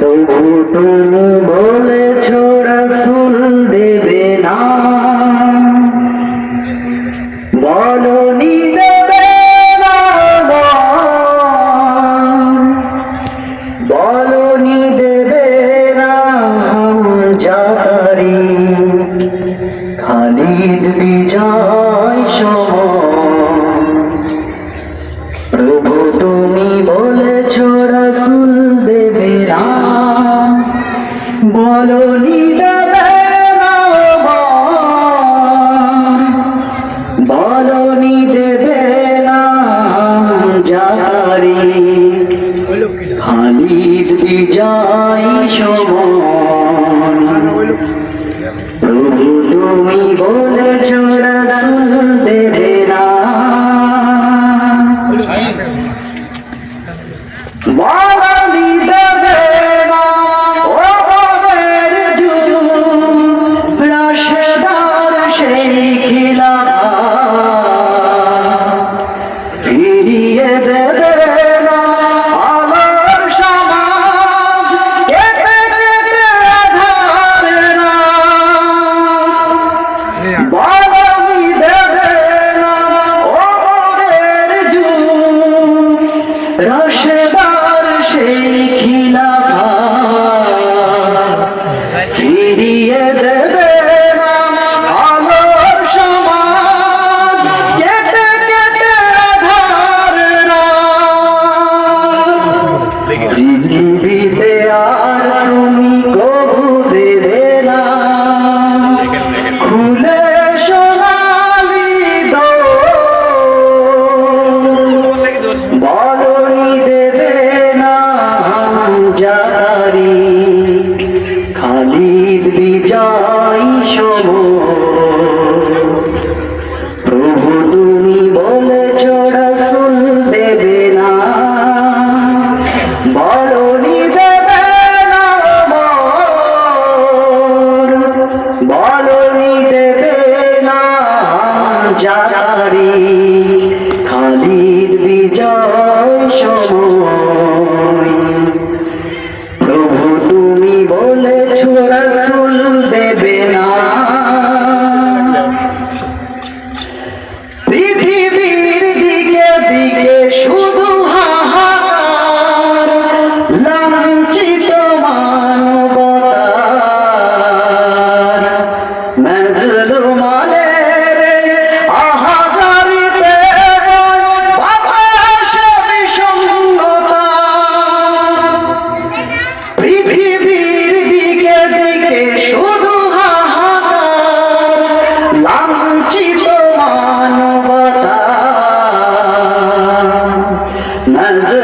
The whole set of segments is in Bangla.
তবু তুমি বলেছ রাসুল দেবে না। বলো বলনি বলনি দেবে না যারে খালিদ বিজয় শোভন প্রভু তুমি বলেছ রসুল দেবে না। পৃথিবীতে আর তুমি কবু দেবে না। খুলে সোনালি বলনি দেবে না জারি খালিদ বিজয় সম প্রভু তুমি رسول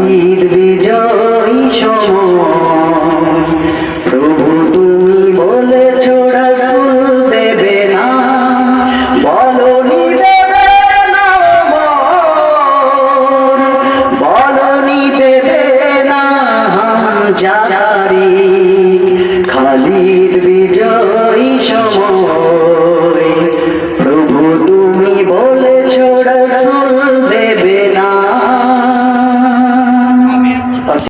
শান্তির বিজয় সময়। প্রভু তুমি বলে ছোড়া সুর দেবে না বলো দেবে না বলো দেবে না যা